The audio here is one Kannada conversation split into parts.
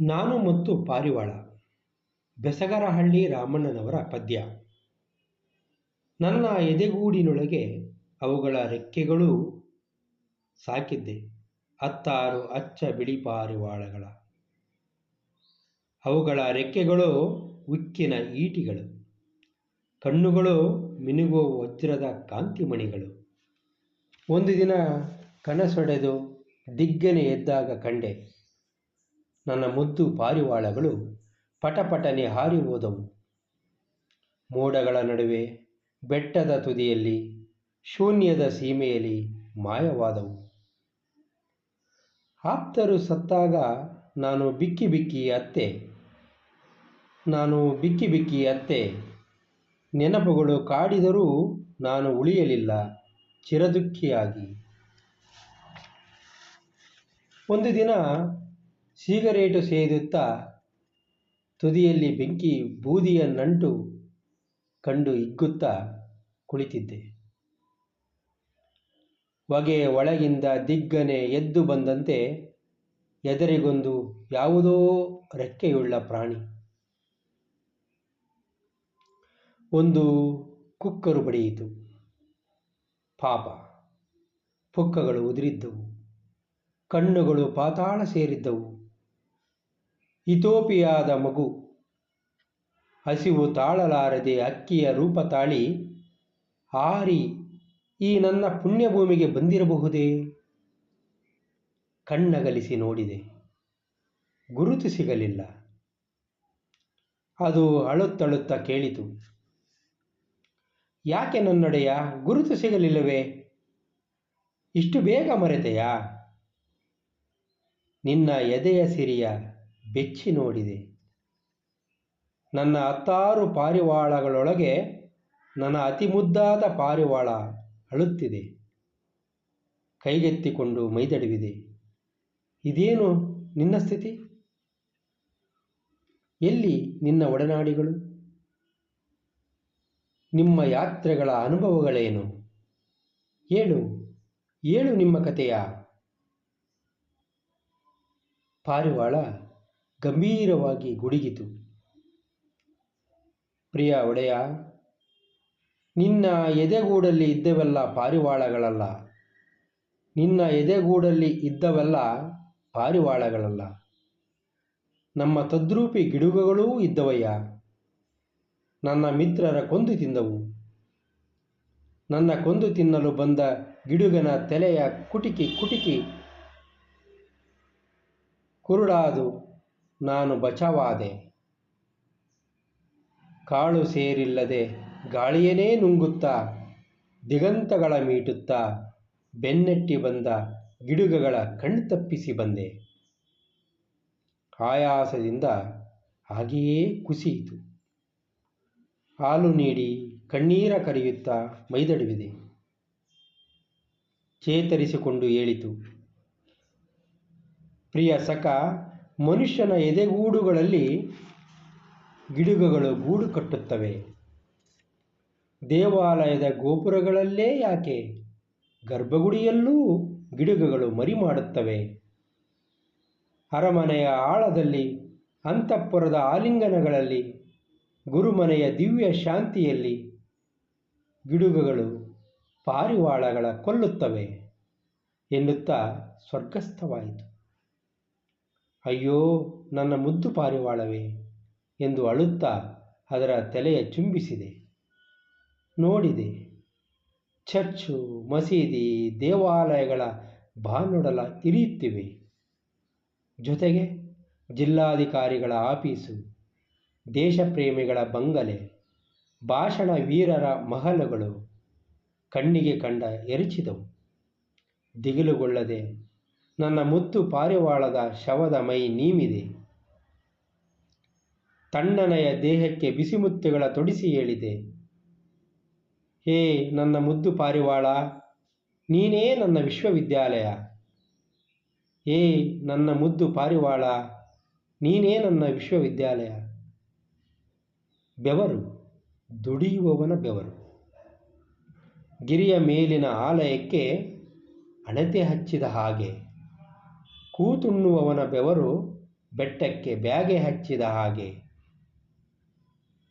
ನಾನು ಮತ್ತು ಪಾರಿವಾಳ, ಬೆಸಗರಹಳ್ಳಿ ರಾಮಣ್ಣನವರ ಪದ್ಯ. ನನ್ನ ಎದೆಗೂಡಿನೊಳಗೆ ಅವುಗಳ ರೆಕ್ಕೆಗಳೂ ಸಾಕಿದ್ದೆ. ಹತ್ತಾರು ಅಚ್ಚ ಬಿಳಿ ಪಾರಿವಾಳಗಳ. ಅವುಗಳ ರೆಕ್ಕೆಗಳು ಉಕ್ಕಿನ ಈಟಿಗಳು. ಕಣ್ಣುಗಳು ಮಿನುಗುವ ವಜ್ರದ ಕಾಂತಿಮಣಿಗಳು. ಒಂದು ದಿನ ಕನಸೊಡೆದು ದಿಗ್ಗನೆ ಎದ್ದಾಗ ಕಂಡೆ. ನನ್ನ ಮುದ್ದು ಪಾರಿವಾಳಗಳು ಪಟಪಟನೆ ಹಾರಿ ಹೋದವು. ಮೋಡಗಳ ನಡುವೆ ಬೆಟ್ಟದ ತುದಿಯಲ್ಲಿ, ಶೂನ್ಯದ ಸೀಮೆಯಲ್ಲಿ ಮಾಯವಾದವು. ಆಪ್ತರು ಸತ್ತಾಗ ನಾನು ಬಿಕ್ಕಿ ಬಿಕ್ಕಿ ಅತ್ತೆ. ನಾನು ಬಿಕ್ಕಿ ಬಿಕ್ಕಿ ಅತ್ತೆ. ನೆನಪುಗಳು ಕಾಡಿದರೂ ನಾನು ಉಳಿಯಲಿಲ್ಲ, ಚಿರದುಃಖಿಯಾಗಿ. ಒಂದು ದಿನ ಸಿಗರೇಟು ಸೇದುತ್ತಾ ತುದಿಯಲ್ಲಿ ಬೆಂಕಿ ಬೂದಿಯ ನಂಟು ಕಂಡು ಹಿಗ್ಗುತ್ತಾ ಕುಳಿತಿದ್ದೆ. ಹೊಗೆ ಒಳಗಿಂದ ದಿಗ್ಗನೆ ಎದ್ದು ಬಂದಂತೆ ಎದರಿಗೊಂದು ಯಾವುದೋ ರೆಕ್ಕೆಯುಳ್ಳ ಪ್ರಾಣಿ. ಒಂದು ಕುಕ್ಕರು ಬಡಿಯಿತು. ಪಾಪ, ಪುಕ್ಕಗಳು ಉದುರಿದ್ದವು. ಕಣ್ಣುಗಳು ಪಾತಾಳ ಸೇರಿದ್ದವು. ಇಥೋಪಿಯಾದ ಮಗು. ಹಸಿವು ತಾಳಲಾರದೆ ಅಕ್ಕಿಯ ರೂಪ ತಾಳಿ, ಹಾರಿ, ಈ ನನ್ನ ಪುಣ್ಯಭೂಮಿಗೆ ಬಂದಿರಬಹುದೇ? ಕಣ್ಣಗಲಿಸಿ ನೋಡಿದೆ. ಗುರುತು ಸಿಗಲಿಲ್ಲ. ಅದು ಅಳುತ್ತಳುತ್ತ ಕೇಳಿತು. ಯಾಕೆ ನನ್ನೊಡೆಯ? ಗುರುತು ಸಿಗಲಿಲ್ಲವೇ? ಇಷ್ಟು ಬೇಗ ಮರೆತೆಯಾ? ನಿನ್ನ ಎದೆಯ ಸಿರಿಯ ಬೆಚ್ಚಿ ನೋಡಿದೆ. ನನ್ನ ಹತ್ತಾರು ಪಾರಿವಾಳಗಳೊಳಗೆ ನನ್ನ ಅತಿ ಮುದ್ದಾದ ಪಾರಿವಾಳ ಅಳುತ್ತಿದೆ. ಕೈಗೆತ್ತಿಕೊಂಡು ಮೈದಡವಿದೆ. ಇದೇನು ನಿನ್ನ ಸ್ಥಿತಿ? ಎಲ್ಲಿ ನಿನ್ನ ಒಡನಾಡಿಗಳು? ನಿಮ್ಮ ಯಾತ್ರೆಗಳ ಅನುಭವಗಳೇನು? ಹೇಳು ಏಳು ನಿಮ್ಮ ಕಥೆಯ? ಪಾರಿವಾಳ ಗಂಭೀರವಾಗಿ ಗುಡುಗಿತು. ಪ್ರಿಯ ಒಡೆಯ, ನಿನ್ನ ಎದೆಗೂಡಲ್ಲಿ ಇದ್ದವೆಲ್ಲ ಪಾರಿವಾಳಗಳಲ್ಲ. ನಿನ್ನ ಎದೆಗೂಡಲ್ಲಿ ಇದ್ದವೆಲ್ಲ ಪಾರಿವಾಳಗಳಲ್ಲ. ನಮ್ಮ ತದ್ರೂಪಿ ಗಿಡುಗಗಳೂ ಇದ್ದವಯ್ಯ. ನನ್ನ ಮಿತ್ರರ ಕೊಂದು ತಿಂದವು. ನನ್ನ ಕೊಂದು ತಿನ್ನಲು ಬಂದ ಗಿಡುಗನ ತಲೆಯ ಕುಟಿಕಿ ಕುಟಿಕಿ ಕುರುಡಾದು. ನಾನು ಬಚಾವಾದೆ. ಕಾಳು ಸೇರಿಲ್ಲದೆ ಗಾಳಿಯನೇ ನುಂಗುತ್ತಾ, ದಿಗಂತಗಳ ಮೀಟುತ್ತಾ, ಬೆನ್ನಟ್ಟಿ ಬಂದ ಗಿಡುಗಗಳ ಕಣ್ತಪ್ಪಿಸಿ ಬಂದೆ. ಆಯಾಸದಿಂದ ಹಾಗೆಯೇ ಕುಸಿಯಿತು. ಹಾಲು ನೀಡಿ ಕಣ್ಣೀರ ಕರೆಯುತ್ತಾ ಮೈದಡುವಿದೆ. ಚೇತರಿಸಿಕೊಂಡು ಹೇಳಿತು, ಪ್ರಿಯ ಸಖ ಮನುಷ್ಯನ ಎದೆಗೂಡುಗಳಲ್ಲಿ ಗಿಡುಗಗಳು ಗೂಡು ಕಟ್ಟುತ್ತವೆ. ದೇವಾಲಯದ ಗೋಪುರಗಳಲ್ಲೇ ಯಾಕೆ? ಗರ್ಭಗುಡಿಯಲ್ಲೂ ಗಿಡುಗಗಳು ಮರಿ ಮಾಡುತ್ತವೆ. ಅರಮನೆಯ ಆಳದಲ್ಲಿ, ಅಂತಃಪುರದ ಆಲಿಂಗನಗಳಲ್ಲಿ, ಗುರುಮನೆಯ ದಿವ್ಯ ಶಾಂತಿಯಲ್ಲಿ ಗಿಡುಗಗಳು ಪಾರಿವಾಳಗಳ ಕೊಲ್ಲುತ್ತವೆ ಎನ್ನುತ್ತಾ ಸ್ವರ್ಗಸ್ಥವಾಯಿತು. ಅಯ್ಯೋ, ನನ್ನ ಮುದ್ದು ಪಾರಿವಾಳವೇ ಎಂದು ಅಳುತ್ತಾ ಅದರ ತಲೆಯ ಚುಂಬಿಸಿದೆ. ನೋಡಿದೆ, ಚರ್ಚು, ಮಸೀದಿ, ದೇವಾಲಯಗಳ ಬಾನೊಡಲ ಇರಿಯುತ್ತಿವೆ. ಜೊತೆಗೆ ಜಿಲ್ಲಾಧಿಕಾರಿಗಳ ಆಫೀಸು, ದೇಶಪ್ರೇಮಿಗಳ ಬಂಗಲೆ, ಭಾಷಣ ವೀರರ ಮಹಲುಗಳು ಕಣ್ಣಿಗೆ ಕಂಡ ಎರಚಿದವು. ದಿಗಿಲುಗೊಳ್ಳದೆ ನನ್ನ ಮುತ್ತು ಪಾರಿವಾಳದ ಶವದ ಮೈ ನೀಮಿದೆ. ತಣ್ಣನೆಯ ದೇಹಕ್ಕೆ ಬಿಸಿಮುತ್ತುಗಳ ತೊಡಿಸಿ ಹೇಳಿದೆ. ಹೇ, ನನ್ನ ಮುದ್ದು ಪಾರಿವಾಳ, ನೀನೇ ನನ್ನ ವಿಶ್ವವಿದ್ಯಾಲಯ. ಏ ನನ್ನ ಮುದ್ದು ಪಾರಿವಾಳ, ನೀನೇ ನನ್ನ ವಿಶ್ವವಿದ್ಯಾಲಯ. ಬೆವರು, ದುಡಿಯುವವನ ಬೆವರು. ಗಿರಿಯ ಮೇಲಿನ ಆಲಯಕ್ಕೆ ಅಣತೆ ಹಚ್ಚಿದ ಹಾಗೆ ಕೂತುಣ್ಣುವವನ ಬೆವರು ಬೆಟ್ಟಕ್ಕೆ ಬ್ಯಾಗೆ ಹಚ್ಚಿದ ಹಾಗೆ.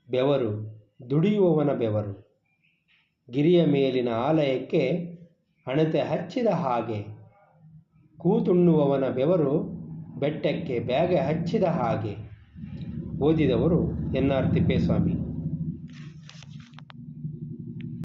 ಬೆವರು ದುಡಿಯುವವನ ಬೆವರು ಗಿರಿಯ ಮೇಲಿನ ಆಲಯಕ್ಕೆ ಹಣತೆ ಹಚ್ಚಿದ ಹಾಗೆ. ಕೂತುಣ್ಣುವವನ ಬೆವರು ಬೆಟ್ಟಕ್ಕೆ ಬ್ಯಾಗೆ ಹಚ್ಚಿದ ಹಾಗೆ. ಓದಿದವರು ಎನ್ ಆರ್ ತಿಪ್ಪೇಸ್ವಾಮಿ.